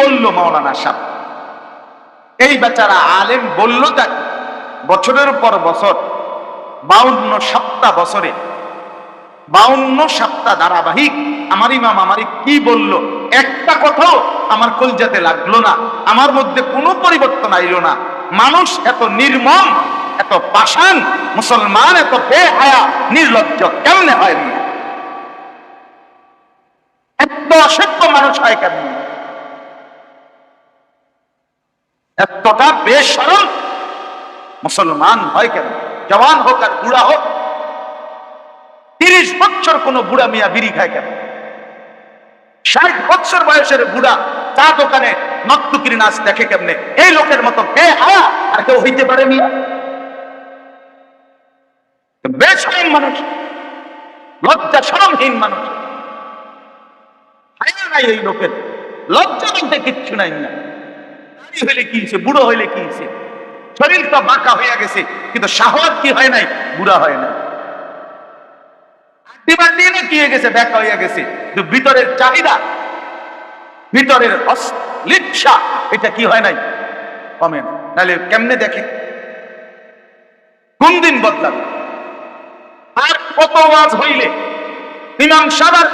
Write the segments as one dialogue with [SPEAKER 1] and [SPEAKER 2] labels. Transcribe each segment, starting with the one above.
[SPEAKER 1] বলল মাওলানা সাহ। এই বেচারা আলেম বলল তাকে বছরের পর বছর, বাউন্ন সপ্তাহ বছরে, বাউন্ন সপ্তাহ ধারাবাহিক আমার ইমাম আমারই কি বলল? একটা কথাও আমার কলজাতে লাগল না, আমার মধ্যে কোনো পরিবর্তন আইলো না। মানুষ এত নির্মম, এত পাষাণ, মুসলমান এত বেহায়া, নির্লজ্জ কেমনে হয়? এত অসভ্য মানুষ হয় কেমনে? এতটা বেসরল। মুসলমান হয় কেন? জওয়ান হোক আর বুড়া হোক, তিরিশ বছর কোন বুড়া মিয়া বিড়ি খায় কেন? ষাট বছর বয়সের বুড়া চা দোকানে নর্তুকির নাচ দেখে কেমনে? এই লোকের মতো বেহায়া আর কেউ হইতে পারে মিয়া বেসরম মানুষ লজ্জা সরমহীন মানুষ। হায়া নাই এই লোকের, লজ্জা বলতে কিচ্ছু নাই না। দাড়ি হইলে কি হয়েছে বুড়ো হইলে কি হয়েছে শরীর তো বাঁকা হইয়া গেছে, কিন্তু সাহস কি হয় নাই? বুড়া হয় নাই। কেমনে দেখে? কোন দিন আর কত হইলে?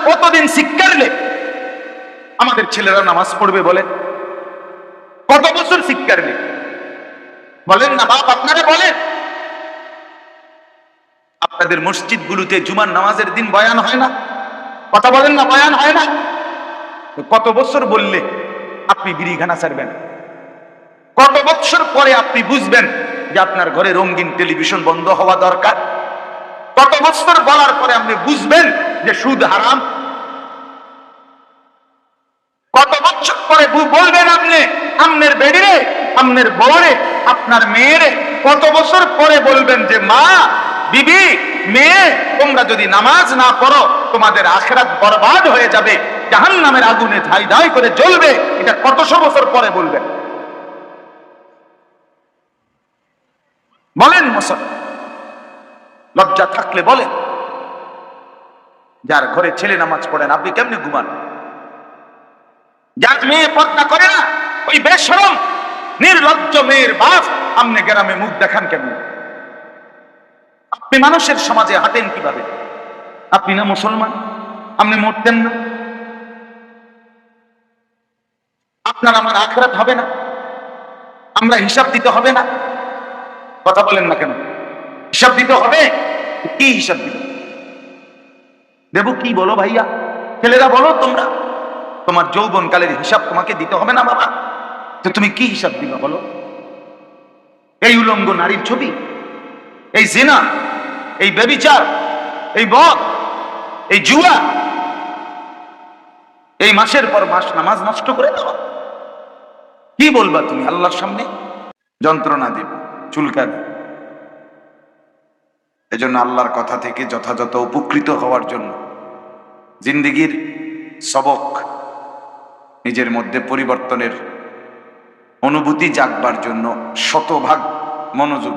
[SPEAKER 1] কতদিন শিক্ষারলে আমাদের ছেলেরা নামাজ পড়বে বলে। কত বছর শিক্ষারলে বলেন না বাপ, আপনারা বলেন। আপনাদের মসজিদগুলোতে জুমার নামাজের দিন বয়ান হয় না? কথা বলেন না, বয়ান হয় না? কত বছর বললে আপনি বিড়িখানা ছাড়বেন? কত বছর পরে আপনি বুঝবেন যে আপনার ঘরে রঙিন টেলিভিশন বন্ধ হওয়া দরকার? কত বছর বলার পরে আপনি বুঝবেন যে সুদ হারাম কত বছর পরে বলবেন আপনি? আমনের বেডিরে আমনের বউরে, আপনার মেয়েরে। কত বছর পরে বলবেন যে, মা, বিবি, মেয়ে, তোমরা যদি নামাজ না পড়ো, তোমাদের আখেরাত বরবাদ হয়ে যাবে। জাহান নামের আগুনে ধাই ধাই করে জ্বলবে। এটা কতশো বছর পরে বলবেন? বলেন মুসলমান লজ্জা থাকলে বলেন। যার ঘরে ছেলে নামাজ পড়েন, আপনি কেমনি ঘুমান? যার মেয়ে পর্দা করে না, ওই বেশরম, নির্লজ্জ মেয়ের বাপ আপনি গ্রামে মুখ দেখান কেমনে? আপনি মানুষের সমাজে হাঁটেন কীভাবে? আপনি না মুসলমান? আপনি মরতেন না? আপনার আমার আখরাত হবে না? আমরা হিসাব দিতে হবে না? কথা বলেন না কেন? হিসাব দিতে হবে? কি হিসাব দিতে দেবো কি বলো ভাইয়া? ছেলেরা বলো তোমরা। তোমার যৌবন কালের হিসাব তোমাকে দিতে হবে না, বাবা। তো তুমি কি হিসাব দিবা, বলো? এই উলঙ্গ নারীর ছবি, এই জেনা, এই বেবিচার এই বদ এই জুয়া, এই মাসের পর মাস নামাজ নষ্ট করে দেওয়া কি বলবা তুমি আল্লাহর সামনে? যন্ত্রণা দেব, চুলকাবে। এজন্য আল্লাহর কথা থেকে যথাযথ উপকৃত হওয়ার জন্য জিন্দিগির সবক নিজের মধ্যে পরিবর্তনের অনুভূতি জাগবার জন্য শতভাগ মনোযোগ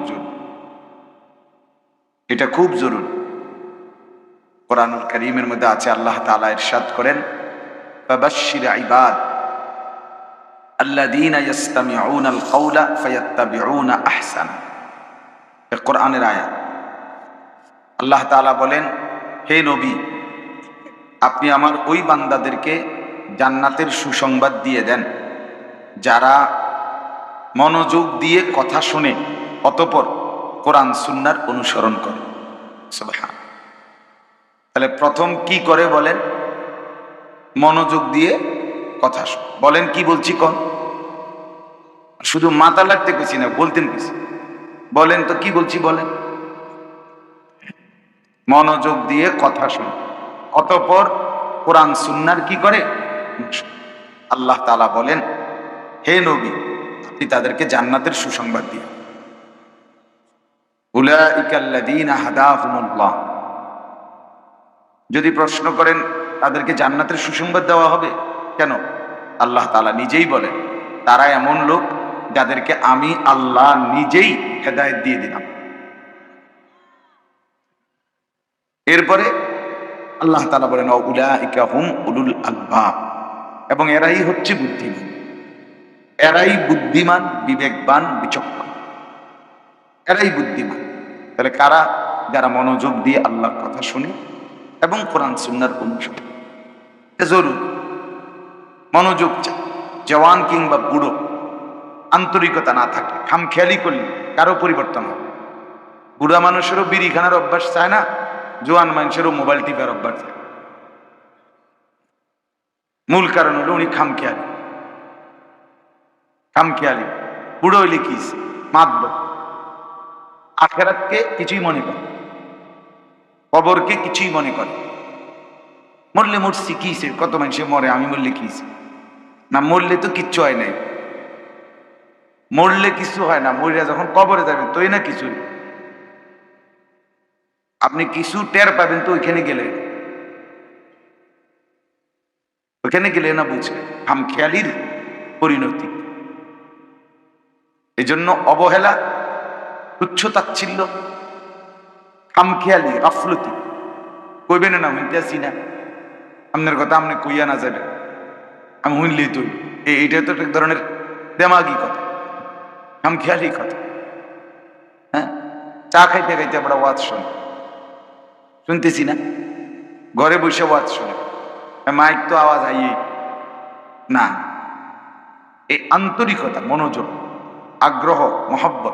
[SPEAKER 1] এটা খুব জরুরি। কোরআনুল করিমের মধ্যে আছে, আল্লাহ তাআলা ইরশাদ করেন, ফাবাশশির ইবাদ আল্লাযীনা ইয়াসতামিউনাল কাওলা ফায়াত্তাবিউনা আহসানা। এটা কোরআনের আয়াত। আল্লাহ তাআলা বলেন, হে নবী, আপনি আমার ওই বান্দাদেরকে জান্নাতের সুসংবাদ দিয়ে দেন। যারা মনোযোগ দিয়ে কথা শুনে, অতপর কোরআন সুন্নার অনুসরণ করে। তাহলে প্রথম কি করে বলেন? মনোযোগ দিয়ে কথা বলেন কি বলছি কন? শুধু মাথা লাগতে পেছি না, বলতেন কিছু বলেন তো কি বলছি বলেন? মনোযোগ দিয়ে কথা শুন। অতপর কোরআন সুন্নার কি করে? আল্লাহ তাআলা বলেন, হে নবী, আপনি তাদেরকে জান্নাতের সুসংবাদ দিয়ে যদি প্রশ্ন করেন, তাদেরকে জান্নাতের সুসংবাদ দেওয়া হবে? কেন? আল্লাহ তাআলা নিজেই বলেন, তারা এমন লোক যাদেরকে আমি আল্লাহ নিজেই হেদায়েত দিয়ে দিলাম। এরপরে আল্লাহ তালা বলেন উলাইকা হুম উলুল আলবাব। এবং এরাই হচ্ছে বুদ্ধিমান। এরাই বুদ্ধিমান, বিবেকবান, বিচক্ষণ। এরাই বুদ্ধিমান। তাহলে কারা? যারা মনোযোগ দিয়ে আল্লাহর কথা শুনে এবং কোরআন সুন্নার অনুসরণ জরুর। মনোযোগ চাই। জওয়ান কিংবা বুড়ো, আন্তরিকতা না থাকে। খামখেয়ালি করলে কারও পরিবর্তন হবে বুড়া মানুষেরও বিড়ি খানার অভ্যাস চায় না, জোয়ান মানুষেরও মোবাইল টিপার অভ্যাস চায় মূল কারণ হলো উনি খামখেয়ালি। খামখেয়ালি। বুড়ো হইলে কি মাতব। আখেরাতকে কিছুই মনে করে কবরকে কিছুই মনে করে মরলে মরছি কিসে কত মানুষে মরে, আমি মরলে কিসে না, মরলে তো কিচ্ছু হয় নাই। মরলে কিছু হয় না, মরিয়া যখন কবরে যাবেন তোই না কিছু আপনি কিছু টের পাবেন, তো ওইখানে গেলে। ওইখানে গেলে না বুঝবে খামখেয়ালির পরিণতি। এই জন্য অবহেলা, তুচ্ছ তাচ্ছিল্য খামখেয়ালি গাফলতি। কইবেন না হইতেছি না। আপনার কথা আপনি কইয়া না যাবে আমি হইলেই তুই। এইটা তো এক ধরনের দেমাগি কথা। খামখেয়ালি কথা। হ্যাঁ? চা খাইতে খাইতে আমরা ওয়াজ শুনি। শুনতেছি না? ঘরে বসে ওয়াজ শুনে। মাইক তো আওয়াজ আইয়ে। না। এই আন্তরিকতা, মনোযোগ, আগ্রহ, মহব্বত,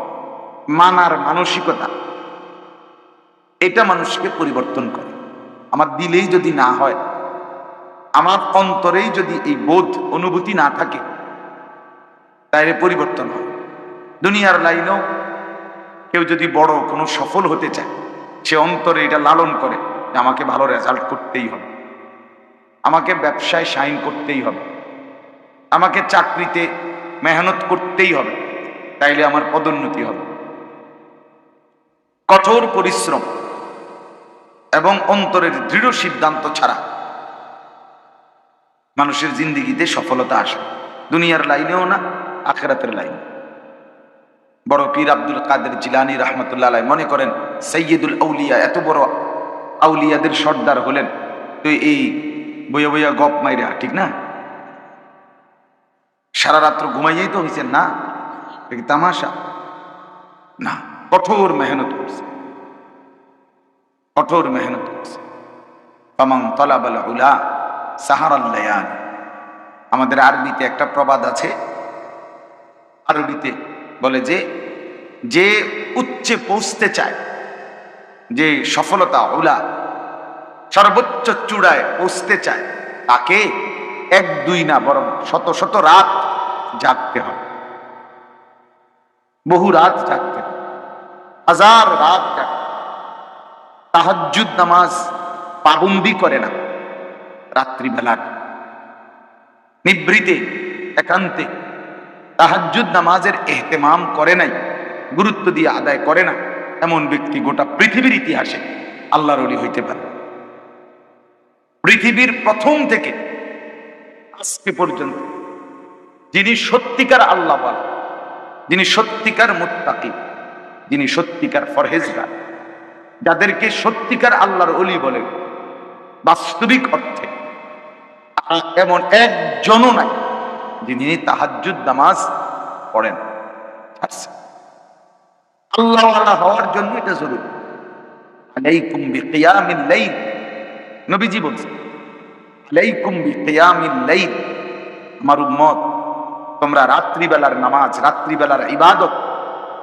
[SPEAKER 1] মানার মানসিকতা, এটা মানুষকে পরিবর্তন করে। আমার দিলেই যদি না হয়, আমার অন্তরেই যদি এই বোধ, অনুভূতি না থাকে, তাইলে পরিবর্তন হয়। দুনিয়ার লাইনেও কেউ যদি বড় কোনো সফল হতে চায়, সে অন্তরে এটা লালন করে যে আমাকে ভালো রেজাল্ট করতেই হবে। আমাকে ব্যবসায় সাইন করতেই হবে। আমাকে চাকরিতে মেহনত করতেই হবে। তাইলে আমার পদোন্নতি হবে। কঠোর পরিশ্রম এবং অন্তরের দৃঢ় সিদ্ধান্ত ছাড়া মানুষের জিন্দিগিতে সফলতা আসে। দুনিয়ার লাইনেও না, আখেরাতের লাইনে। বড় পীর আব্দুল কাদের জিলানি রহমতুল্লাহ মনে করেন, সৈয়দুল আউলিয়া, এত বড় আউলিয়াদের সর্দার হলেন তো এই বইয়া বইয়া গপ মাইরা, ঠিক না? সারা রাত্র ঘুমাইয়াই তো হয়েছেন না? তামাশা? না, কঠোর মেহনত করছে। কঠোর মেহনত করছে। পামাং তলাবাল উলা সাহারাল্লায়ান আমাদের আরবিতে একটা প্রবাদ আছে। আরবিতে বলে যে যে উচ্চে পৌঁছতে চায়, যে সফলতা ওলা সর্বোচ্চ চূড়ায় পৌঁছতে চায়, তাকে এক, দুই না বরং শত শত রাত জাগতে হবে। বহু রাত জাগতে হবে। হাজার রাত জাগতে তাহাজুদ নামাজ পাবন্দি করে না রাত্রিবেলার নিবৃতে, একান্তে তাহাজুদ নামাজের এহতেমাম করে নাই, গুরুত্ব দিয়ে আদায় করে না এমন ব্যক্তি গোটা পৃথিবীর ইতিহাসে আল্লাহর হইতে পারে। পৃথিবীর প্রথম থেকে আজকে পর্যন্ত যিনি সত্যিকার আল্লাহ যিনি সত্যিকার মুত্তাকি, যিনি সত্যিকার ফরহেজগার, যাদেরকে সত্যিকার আল্লাহর অলি বলে বাস্তবিক অর্থে এমন একজনও নাই যিনি তাহাজ্জুদ নামাজ পড়েন। আচ্ছা। আল্লাহ হওয়ার জন্য এটা জরুরি। নবীজি লাইল, আমার উম্মত, তোমরা রাত্রিবেলার নামাজ, রাত্রিবেলার ইবাদত,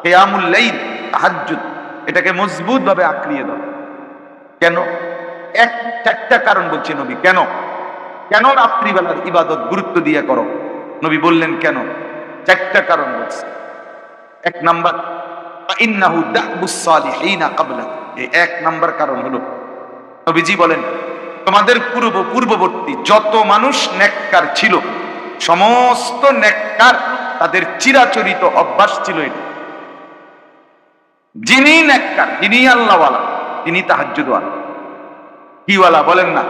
[SPEAKER 1] কিয়ামুল লাইল, তাহাজ্জুদ, এটাকে মজবুত ভাবে আঁকড়িয়ে দাও। কেন? এক, চারটা কারণ বলছে নবী, কেন? কেন রাত্রিবেলার ইবাদত গুরুত্ব দিয়ে করো? নবী বললেন, কেন? চারটা কারণ বলছে। এক নাম্বার ইন্নাহু দাবুস সালিহিনা ক্বাবলা এই এক নাম্বার কারণ হলো, নবীজি বলেন তোমাদের পূর্ব, পূর্ববর্তী যত মানুষ নেককার ছিল, সমস্ত নেককার তাদের চিরাচরিত অভ্যাস ছিল এটা। যিনি নেককার, যিনি আল্লাহওয়ালা, তিনি তাহাজ্জুদওয়ালা। কিওয়ালা বলেন না।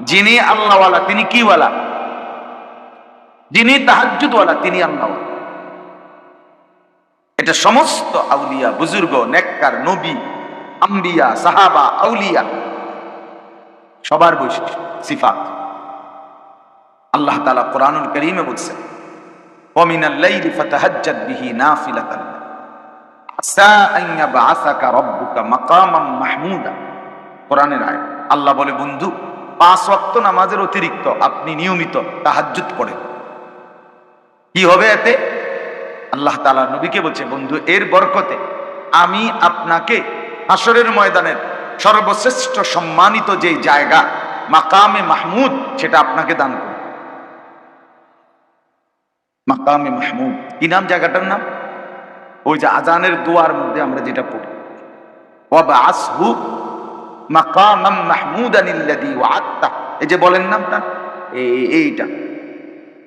[SPEAKER 1] যিনি আল্লাহওয়ালা, তিনি কিওয়ালা। যিনি তাহাজ্জুদওয়ালা, তিনি আল্লাহওয়ালা। এটা সমস্ত আউলিয়া, বুজুর্গ, নেককার, নবী, আম্বিয়া, সাহাবা, আউলিয়া সবার বৈশিষ্ট্য, সিফাত। আল্লাহ তালা কোরআনুল করিমে বলছেন আল্লাহ বলে, বন্ধু, পাঁচ ওয়াক্ত নামাজের অতিরিক্ত আপনি নিয়মিত তাহাজ্জুদ পড়েন কি হবে এতে? আল্লাহ তাআলা নবীকে বলছে, বন্ধু, এর বরকতে আমি আপনাকে হাসরের ময়দানের সর্বশ্রেষ্ঠ সম্মানিত যে জায়গা, মাকামে মাহমুদ, সেটা আপনাকে দান করব। মাকামে মাহমুদ। কি নাম জায়গাটার নাম? ওই যে আজানের দুয়ার মধ্যে আমরা যেটা পড়ি। ওয়াবাসহু মাকামাম মাহমুদান ইল্লাযী ওয়া'আদতা এই যে বলেন নামটা? এই- এইটা।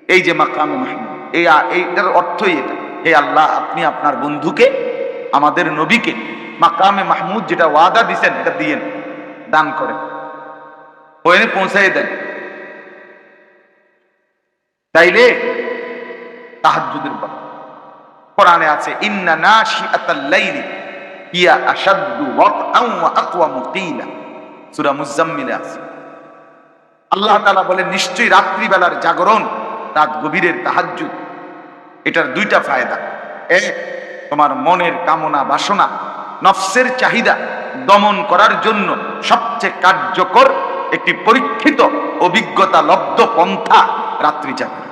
[SPEAKER 1] এই যে মাকামে মাহমুদ। এই, এইটার অর্থই এটা। হে আল্লাহ, আপনি আপনার বন্ধুকে, আমাদের নবীকে মাকামে মাহমুদ যেটা ওয়াদা দিছেন, এটা দিয়েন, দান করেন। ওখানে পৌঁছাই দেন। তাইলে তাহাজ্জুদের পর কোরআনে আছে, ইন্না হিয়া আশাদ্দু ওয়া সূরা আছে। আল্লাহ তাআলা বলেন, নিশ্চয়ই রাত্রিবেলার জাগরণ, রাত গভীরের তাহাজ্জুদ। এটার দুইটা ফায়দা। এক, তোমার মনের কামনা বাসনা নফসের চাহিদা দমন করার জন্য সবচেয়ে কার্যকর একটি পরীক্ষিত অভিজ্ঞতা লব্ধ পন্থা রাত্রি জাগরণ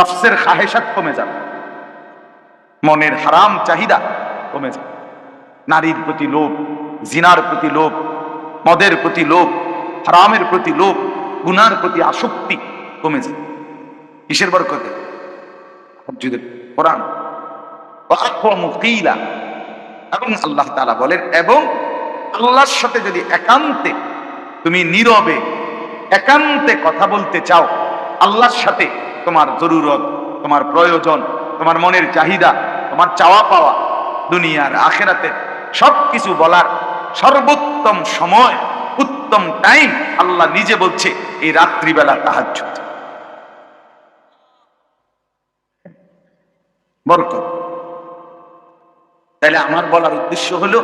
[SPEAKER 1] নফসের খাহেসাত কমে যাবে। মনের হারাম চাহিদা কমে যাবে। নারীর প্রতি লোভ, জিনার প্রতি লোভ, মদের প্রতি লোভ, হারামের প্রতি লোভ, গুনার প্রতি আসক্তি কমে যাবে। কিসের বরকতে? কোরআন। এবং আল্লাহ তাআলা বলেন, এবং আল্লাহর সাথে যদি একান্তে তুমি নীরবে একান্তে কথা বলতে চাও, আল্লাহর সাথে তোমার জরুরত, তোমার প্রয়োজন, তোমার মনের চাহিদা, তোমার চাওয়া পাওয়া, দুনিয়ার আখেরাতে সবকিছু বলার সর্বোত্তম সময়, উত্তম টাইম আল্লাহ নিজে বলছে, এই রাত্রিবেলা তাহার বরকত। তাহলে আমার বলার উদ্দেশ্য হলো,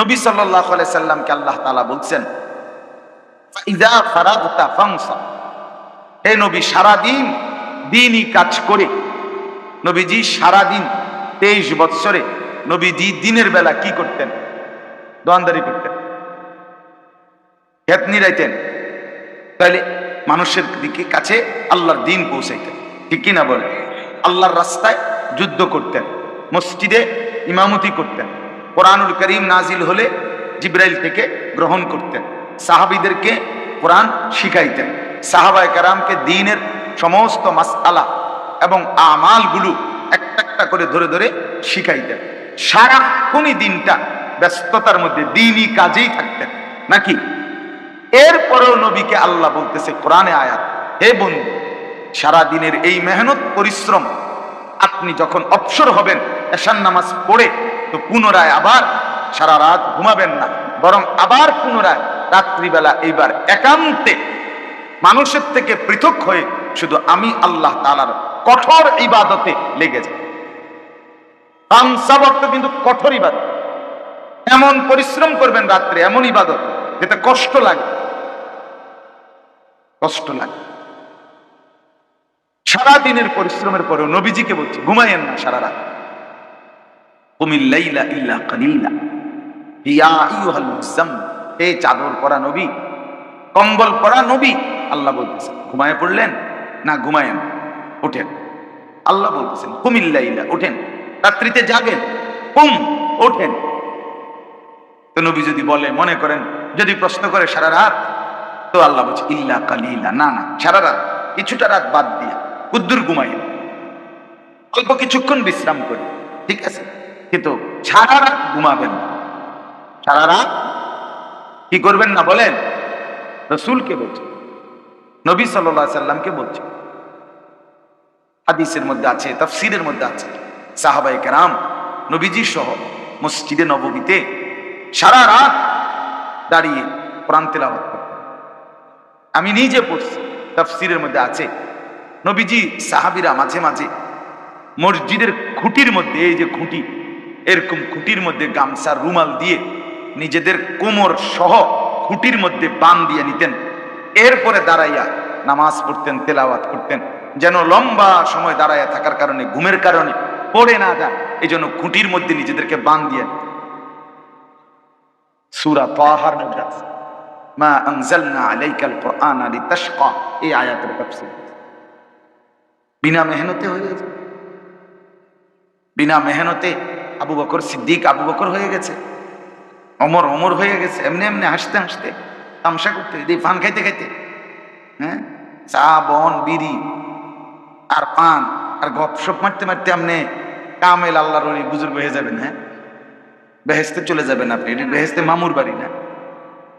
[SPEAKER 1] নবী সাল্লাহ সাল্লামকে আল্লাহ তালা বলছেন। হে নবী, সারাদিন দিনই কাজ করে, নবীজি সারাদিন তেইশ বৎসরে নবীজি দিনের বেলা কি করতেন দোয়ানদারি করতেন, খেত নিরাইতেন তাহলে মানুষের দিকে কাছে আল্লাহর দিন পৌঁছাইতেন, ঠিক কিনা বলে আল্লাহর রাস্তায় যুদ্ধ করতেন মসজিদে ইমামতি করতেন। কোরআনুল করিম নাজিল হলে জিব্রাইল থেকে গ্রহণ করতেন। সাহাবিদেরকে কোরআন শিখাইতেন। সাহাবায় কারামকে দিনের সমস্ত মাসআলা এবং আমালগুলো একটা একটা করে ধরে ধরে শিখাইতেন। সারাক্ষণই দিনটা ব্যস্ততার মধ্যে দিনই কাজেই থাকতেন। নাকি? এরপরেও নবীকে আল্লাহ বলতেছে, কোরআনে আয়াত, হে বন্ধু সারা দিনের এই মেহনত, পরিশ্রম, আপনি যখন অবসর হবেন এশান নামাজ পড়ে তো পুনরায় আবার সারা রাত ঘুমাবেন না। বরং আবার পুনরায় রাত্রিবেলা এইবার একান্তে মানুষের থেকে পৃথক হয়ে শুধু আমি আল্লাহ তালার কঠোর ইবাদতে লেগে যাই। হামসাবক কিন্তু কঠোর ইবাদত। এমন পরিশ্রম করবেন রাত্রে, এমন ইবাদত যেটা কষ্ট লাগে। কষ্ট লাগে। সারা দিনের পরিশ্রমের পরেও নবীজিকে বলছি, ঘুমাইয়েন না সারা রাত। কুমিল্লাইলা ইল্লা কালিলা। ইয়া আইয়ুহাল মুজাম্মিল হে চাদর পরা নবী, কম্বল পরা নবী, আল্লাহ বলতেছেন, ঘুমায় পড়লেন না ঘুমায়েন ওঠেন আল্লাহ বলতেছেন কুমিল্লাইলা ওঠেন রাত্রিতে যাবেন কুম, ওঠেন। তো নবী যদি বলে, মনে করেন, যদি প্রশ্ন করে সারা রাত, তো আল্লাহ বলছে, ইল্লা কালিলা, না না, সারা রাত, কিছুটা রাত বাদ দিয়া, কুদ্দুর ঘুমাই অল্প কিছুক্ষণ বিশ্রাম করি, ঠিক আছে? কিন্তু সারা রাত ঘুমাবেন সারা রাত? কি করবেন না বলেন? রসুলকে বলছে নবী সাল্লাহ সাল্লামকে বলছে হাদিসের মধ্যে আছে, তাফসিরের মধ্যে আছে। সাহাবাই কেরাম, নবীজি সহ মসজিদে নবমীতে সারা রাত দাঁড়িয়ে কোরআন তেলাওয়াত করতেন। আমি নিজে পড়ছি, তাফসিরের মধ্যে আছে। নবীজি, সাহাবিরা মাঝে মাঝে মসজিদের খুঁটির মধ্যে, এই যে খুঁটি এরকম খুঁটির মধ্যে গামছার রুমাল দিয়ে নিজেদের কোমর সহ খুঁটির মধ্যে বান দিয়ে নিতেন। এরপরে দাঁড়াইয়া নামাজ পড়তেন, তেলাওয়াত করতেন। যেন লম্বা সময় দাঁড়াইয়া থাকার কারণে, ঘুমের কারণে পড়ে না যায় এই জন্য খুঁটির মধ্যে নিজেদেরকে বান দিয়ে সুরা এই বিনা মেহনতে হয়ে বিনা মেহনতে আবু বকর সিদ্দিক, আবু বকর হয়ে গেছে। অমর অমর হয়ে গেছে। এমনি এমনি হাসতে হাসতে তামসা করতে দিয়ে পান খাইতে খাইতে হ্যাঁ? চা, বন, বিড়ি আর পান আর গপসপ মারতে মারতে আপনি কামেল আল্লাহর বুজুর্গ হয়ে যাবেন হ্যাঁ? বেহেস্তে চলে যাবেন আপনি। এটি বেহেস্তে মামুর বাড়ি না।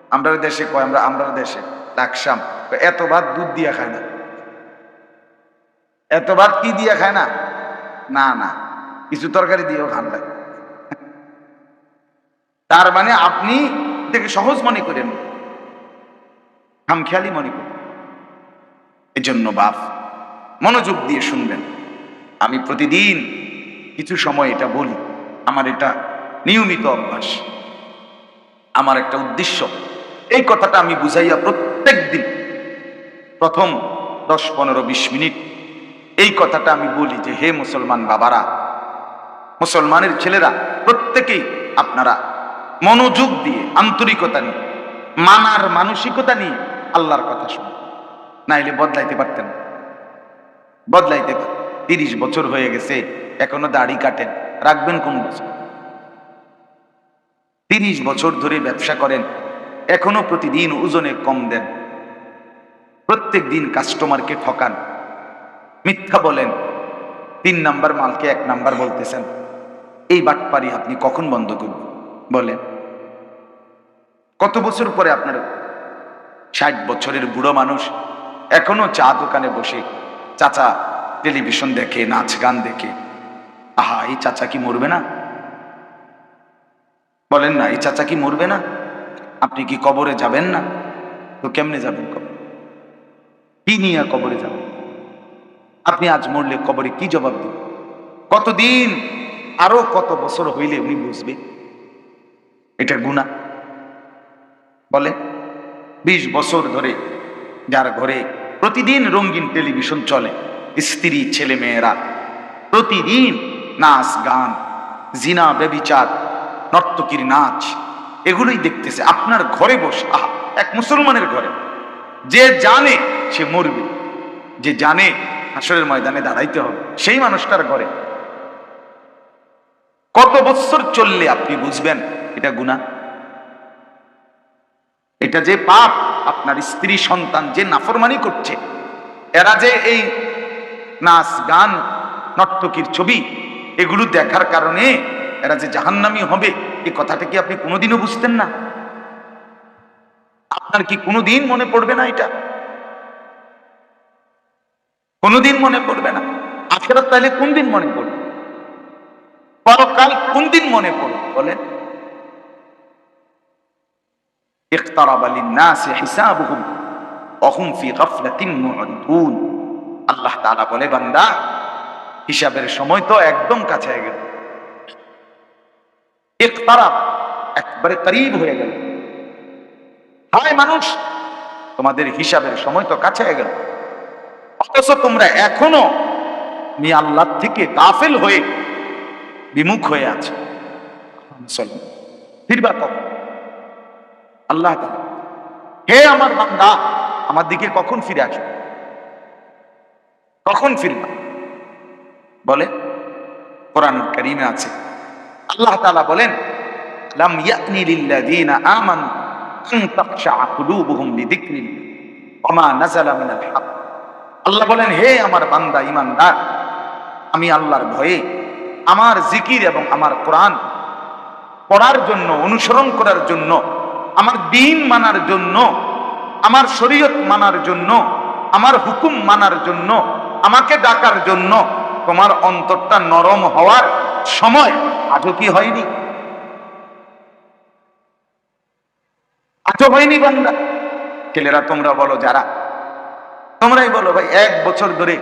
[SPEAKER 1] আমরা দেশে কয়, আমরা আমরা দেশে লাকসাম। এত ভাত দুধ দিয়া খায় না। এত ভাত কি দিয়া খায় না? না না। কিছু তরকারি দিয়েও খান লাগে তার মানে আপনি এটাকে সহজ মনে করেন। খামখেয়ালি মনে করেন। এজন্য বাপ, মনোযোগ দিয়ে শুনবেন। আমি প্রতিদিন কিছু সময় এটা বলি। আমার এটা নিয়মিত অভ্যাস। আমার একটা উদ্দেশ্য। এই কথাটা আমি বুঝাইয়া প্রত্যেক দিন, প্রথম দশ, পনেরো, বিশ মিনিট এই কথাটা আমি বলি যে, হে মুসলমান বাবারা মুসলমানের ছেলেরা প্রত্যেকেই আপনারা মনোযোগ দিয়ে, আন্তরিকতা নিয়ে, মানার মানসিকতা নিয়ে আল্লাহর কথা শুনুন। নাইলে বদলাইতে পারতেন। বদলাইতে পার তিরিশ বছর হয়ে গেছে, এখনও দাড়ি কাটেন। রাখবেন কোন বছর? তিরিশ বছর ধরে ব্যবসা করেন, এখনও প্রতিদিন ওজনে কম দেন। প্রত্যেক দিন কাস্টমারকে ঠকান। মিথ্যা বলেন। তিন নাম্বার মালকে এক নাম্বার বলতেছেন। এই বাটপারি আপনি কখন বন্ধ করবেন? বলেন। কত বছর পরে আপনার ষাট বছরের বুড়ো মানুষ এখনও চা দোকানে বসে চাচা টেলিভিশন দেখে, নাচ গান দেখে? আহা, এই চাচা কি মরবে না? বলেন না, এই চাচা কি মরবে না? আপনি কি কবরে যাবেন না? তো কেমনে যাবেন কবরে? কি নিয়ে কবরে যাবেন? আপনি আজ মরলে কবরে কি জবাব দিবেন? কতদিন আরও কত বছর হইলে উনি বুঝবে? এটা গুণা বলে বিশ বছর ধরে যার ঘরে প্রতিদিন রঙিন টেলিভিশন চলে, স্ত্রী, ছেলে, মেয়েরা, প্রতিদিন নাচ, গান, জিনা বেবিচার নর্তকীর নাচ, এগুলোই দেখতেছে। আপনার ঘরে বসে, আহ, এক মুসলমানের ঘরে, যে জানে সে মরবে, যে জানে হাসরের ময়দানে দাঁড়াইতে হবে, সেই মানুষটার ঘরে। কত বছর চললে আপনি বুঝবেন? এটা গুণা এটা যে পাপ, আপনার স্ত্রী সন্তান যে নাফরমানি করছে, এরা যে এই নাচ, গান, নর্তকীর ছবি, এগুলো দেখার কারণে এরা যে জাহান্নামি হবে এই কথাটা কি আপনি কোনোদিনও বুঝতেন না? আপনার কি কোনোদিন মনে পড়বে না এটা? কোনোদিন মনে পড়বে না। আখেরাত তাহলে কোন দিন মনে পড়বে? পরকাল কোন দিন মনে করো বলেন। আল্লাহ বলে, বান্দা, হিসাবের সময় তো একদম কাছে গেল। একবারে হয়ে গেল। হায় মানুষ, তোমাদের হিসাবের সময় তো কাছে গেল। অথচ তোমরা এখনও মি আল্লাহ থেকে কাফেল হয়ে বিমুখ হয়ে আছে। ফিরবা কখন? আল্লাহ হে আমার বান্দা, আমার দিকে কখন ফিরে আসবে? কখন ফিরবা? বলে, কোরআন করিমে আছে। আল্লাহ তাআলা বলেন, লাম হক। আল্লাহ বলেন, হে আমার বান্দা, ইমানদার, আমি আল্লাহর ভয়ে আমার জিকির এবং আমার কোরআন পড়ার জন্য, অনুসরণ করার জন্য, আমার দিন মানার জন্য, আমার শরীয়ত মানার জন্য, আমার হুকুম মানার জন্য, আমাকে ডাকার জন্য তোমার অন্তরটা নরম হওয়ার সময় আজও কি হয়নি? আজও হয়নি বান্দা। ছেলেরা, তোমরা বলো যারা। তোমরাই বলো ভাই, এক বছর ধরে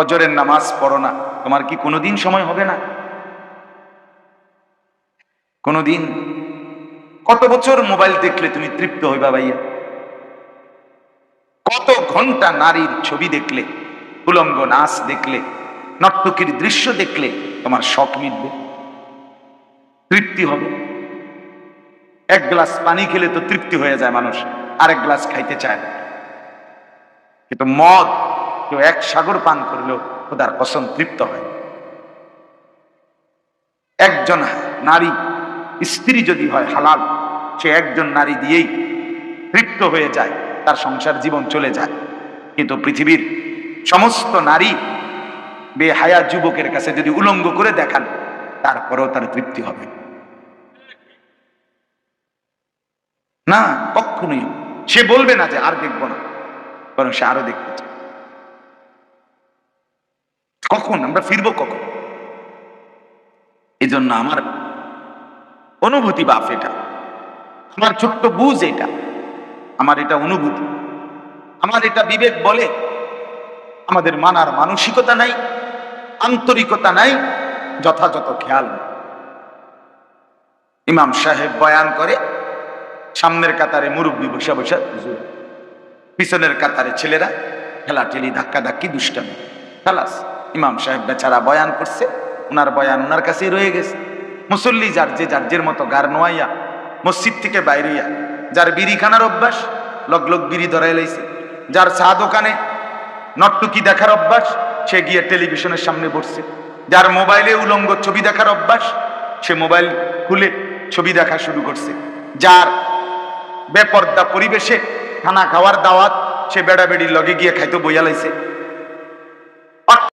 [SPEAKER 1] ফজরের নামাজ পড়ো না। তোমার কি কোনোদিন সময় হবে না? কোনোদিন? কত বছর মোবাইল দেখলে তুমি তৃপ্ত হইবা ভাইয়া? কত ঘণ্টা নারীর ছবি দেখলে, উলঙ্গ নাচ দেখলে, নর্তকীর দৃশ্য দেখলে তোমার শখ মিটবে? তৃপ্তি হবে? এক গ্লাস পানি খেলে তো তৃপ্তি হয়ে যায় মানুষ, আরেক গ্লাস খাইতে চায় না। কিন্তু মদ কেউ এক সাগর পান করলেও খোদার কসম তৃপ্ত হয় একজন নারী, স্ত্রী যদি হয় হালাল, সে একজন নারী দিয়েই তৃপ্ত হয়ে যায়, তার সংসার জীবন চলে যায়। কিন্তু পৃথিবীর সমস্ত নারী বেহায়া যুবকের কাছে যদি উলঙ্গ করে দেখান, তারপরেও তার তৃপ্তি হবে না, কখনোই। সে বলবে না যে আর দেখব না, বরং সে আরও দেখতে চায়। কখন? আমরা ফিরবো কখন? এই জন্য আমার অনুভূতি বাপ এটা। আমার ছোট্ট বুঝ এটা। আমার এটা অনুভূতি। আমার এটা বিবেক বলে। আমাদের মানার মানসিকতা নাই, আন্তরিকতা নাই, যথাযথ খেয়াল ইমাম সাহেব বয়ান করে, সামনের কাতারে মুরব্বী বসে বসে। পিছনের কাতারে ছেলেরা খেলা ঠেলি ধাক্কা ধাক্কি দুষ্টামি, খালাস। ইমাম সাহেব বেচারা বয়ান করছে ওনার বয়ান ওনার কাছেই রয়ে গেছে। মুসল্লি যার যে যার যের মতো গার নোয়াইয়া, মসজিদ থেকে বাইরিয়া যার বিড়িখানার অভ্যাস, লগ লগ বিড়ি ধরাই লাইছে, যার চা দোকানে নটটুকি দেখার অভ্যাস, সে গিয়ে টেলিভিশনের সামনে বসছে। যার মোবাইলে উলঙ্গ ছবি দেখার অভ্যাস, সে মোবাইল খুলে ছবি দেখা শুরু করছে। যার বেপর্দা পরিবেশে খানা খাওয়ার দাওয়াত, সে বেড়া বেড়ির লগে গিয়ে খাইতে বইয়া লাইছে।